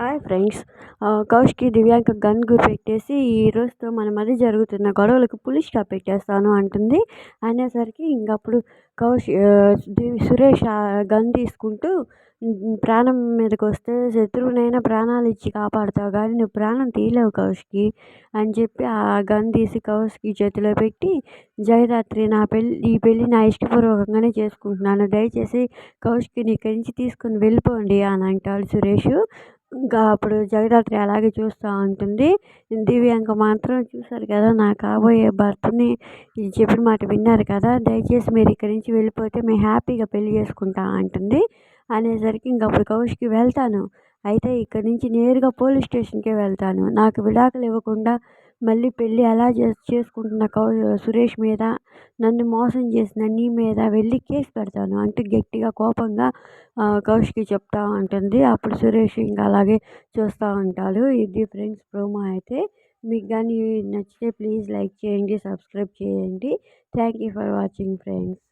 Hi friends Kaushki Divyanka gun పెట్టేసి ఈ రోజుతో మన మధ్య జరుగుతున్న గొడవలకు పులిస్ స్టాప్ పెట్టేస్తాను అంటుంది. అనేసరికి ఇంకప్పుడు కౌశ్ సురేష్ గన్ తీసుకుంటూ ప్రాణం మీదకి వస్తే శత్రువునైనా ప్రాణాలు ఇచ్చి కాపాడుతావు కానీ నువ్వు ప్రాణం తీయలేవు కౌష్కి అని చెప్పి ఆ గన్ తీసి కౌష్కి చేతిలో పెట్టి జయరాత్రి నా పెళ్ళి ఈ పెళ్ళి నా ఇష్టపూర్వకంగానే చేసుకుంటున్నాను. దయచేసి కౌష్కిని ఇక్కడి నుంచి తీసుకుని వెళ్ళిపోండి అని అంటాడు సురేష్. ఇంకా అప్పుడు జగదాత్రి అలాగే చూస్తూ ఉంటుంది. దివ్యాంక మాత్రం చూశారు కదా నా కాబోయే భర్తని చెప్పిన మాట విన్నారు కదా దయచేసి మీరు ఇక్కడి నుంచి వెళ్ళిపోతే మేము హ్యాపీగా పెళ్ళి చేసుకుంటా అంటుంది. అనేసరికి ఇంక అప్పుడు కౌశికి వెళ్తాను. అయితే ఇక్కడి నుంచి నేరుగా పోలీస్ స్టేషన్కే వెళ్తాను. నాకు విడాకులు ఇవ్వకుండా మళ్ళీ పెళ్ళి ఎలా చేసుకుంటున్న కౌ సురేష్ మీద నన్ను మోసం చేసిన నీ మీద వెళ్ళి కేసు పెడతాను. అంటూ గట్టిగా కోపంగా కౌశికి చెప్తా ఉంటుంది అప్పుడు సురేష్ ఇంకా అలాగే చూస్తూ ఉంటాడు. ఇది ఫ్రెండ్స్ ప్రోమో అయితే. మీకు కానీ నచ్చితే ప్లీజ్ లైక్ చేయండి సబ్స్క్రైబ్ చేయండి. Thank you for watching friends.